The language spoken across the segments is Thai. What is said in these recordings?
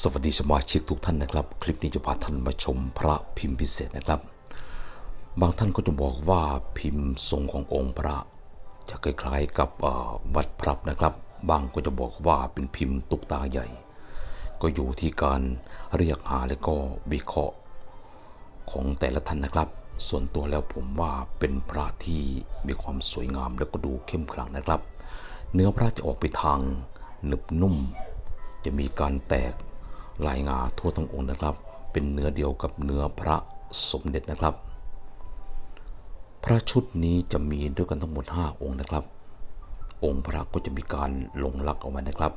สวัสดีสมาชิกทุกท่านนะครับ คลิปนี้จะพาท่านมาชมพระพิมพ์พิเศษนะครับ บางท่านก็จะบอกว่าพิมพ์ทรงขององค์พระ จะคล้ายๆกับวัดพรับนะครับ บางก็จะบอกว่าเป็นพิมพ์ตุกตาใหญ่ ก็อยู่ที่การเรียกหาและก็วิเคราะห์ของแต่ละท่านนะครับ ส่วนตัวแล้วผมว่าเป็นพระที่มีความสวยงามแล้วก็ดูเข้มขลังนะครับ เนื้อพระจะออกไปทางหนึบนุ่ม จะมีการแตก ลายงาทั่วทั้งองค์นะครับ เป็นเนื้อเดียวกับเนื้อพระสมเด็จนะครับ พระชุดนี้จะมีด้วยกันทั้งหมด 5 องค์นะครับ องค์พระก็จะมีการลงลักเอาไว้นะครับ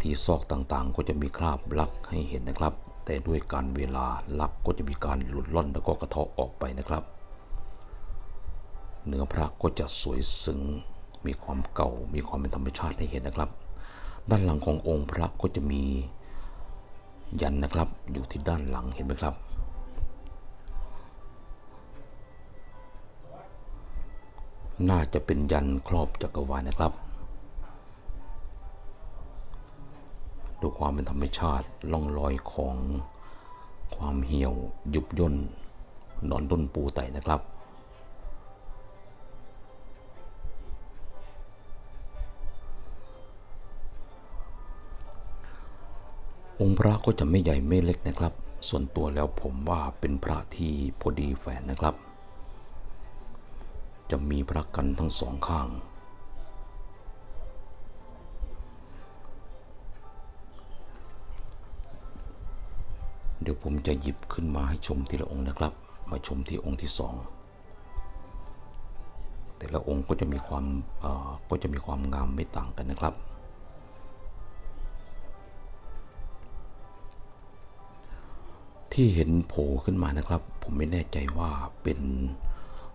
ที่ซอกต่างๆ ก็จะมีคราบลักให้เห็นนะครับ แต่ด้วยการเวลาลักก็จะมีการหลุดล่อนแล้วก็กระเทาะออกไปนะครับเนื้อพระก็จะสวยซึ้ง มีความเก่า มีความเป็นธรรมชาติให้เห็นนะครับ ด้านหลังขององค์พระก็จะมี ยันนะครับอยู่ที่ด้านหลังเห็นไหมครับ น่าจะเป็นยันครอบจักรวาลนะครับดูความเป็นธรรมชาติล่องรอยของความเหี่ยวยุบย่นนอนต้นปูไตนะครับ องค์พระก็จะไม่ใหญ่ไม่เล็กนะครับ ส่วนตัวแล้วผมว่าเป็นพระที่พอดีแฝนนะครับ จะมีพระกันทั้งสองข้าง เดี๋ยวผมจะหยิบขึ้นมาให้ชมทีละองค์นะครับ มาชมที่องค์ที่สองแต่ละองค์ก็จะมีความก็จะมีความงามไม่ต่างกันนะครับ ที่เห็นโผล่ขึ้นมานะครับ ผมไม่แน่ใจว่าเป็น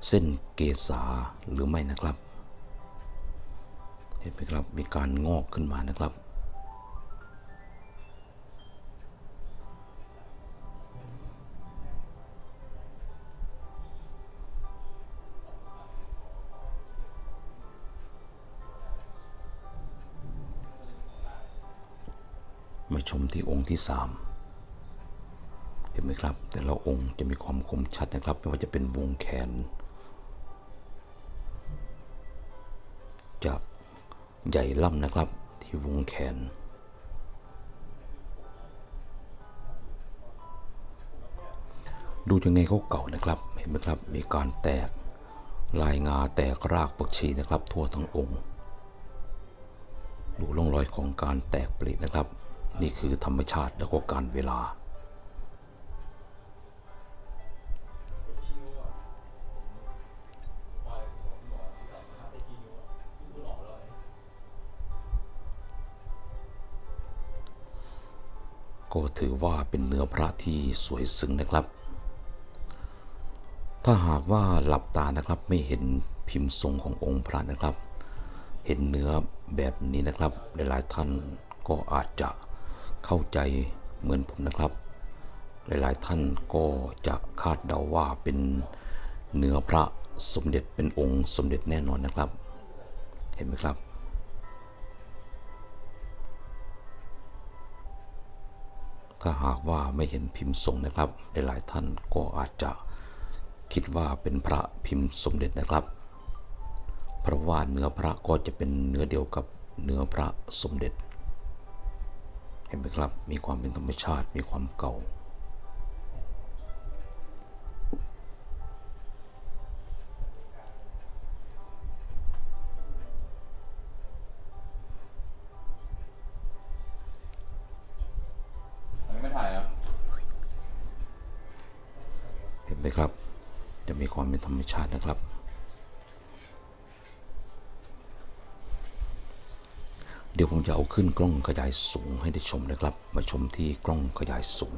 เส้นเกษาหรือไม่นะครับเห็นไหมครับมีการงอกขึ้นมานะครับ มาชมที่องค์ที่สาม ห็นไหมครับ แต่ละองค์จะมีความคมชัดนะครับ ไม่ว่าจะเป็นวงแขนจะใหญ่ล่ำนะครับที่วงแขน ดูยังไงเขาเก่านะครับ เห็นไหมครับ มีการแตกลายงาแตกรากปักชีนะครับ ทั่วทั้งองค์ ดูร่องรอยของการแตกปลีนะครับ นี่คือธรรมชาติแล้วก็การเวลา ก็ถือว่าเป็นเนื้อพระที่สวยซึ้งนะครับ ถ้าหากว่าหลับตานะครับไม่เห็นพิมพ์ทรงขององค์พระนะครับ เห็นเนื้อแบบนี้นะครับ หลายๆท่านก็อาจจะเข้าใจเหมือนผมนะครับ หลายๆท่านก็จะคาดเดาว่าเป็นเนื้อพระสมเด็จเป็นองค์สมเด็จแน่นอนนะครับ เห็นไหมครับ ถ้าหากว่าไม่เห็นพิมพ์ทรงนะครับหลายท่านก็อาจจะคิดว่าเป็นพระพิมพ์สมเด็จนะครับ เพราะว่าเนื้อพระก็จะเป็นเนื้อเดียวกับเนื้อพระสมเด็จ เห็นไหมครับ มีความเป็นธรรมชาติ มีความเก่า เห็นไหมครับ จะมีความเป็นธรรมชาตินะครับ เดี๋ยวผมจะเอาขึ้นกล้องขยายสูงให้ได้ชมนะครับ มาชมที่กล้องขยายสูง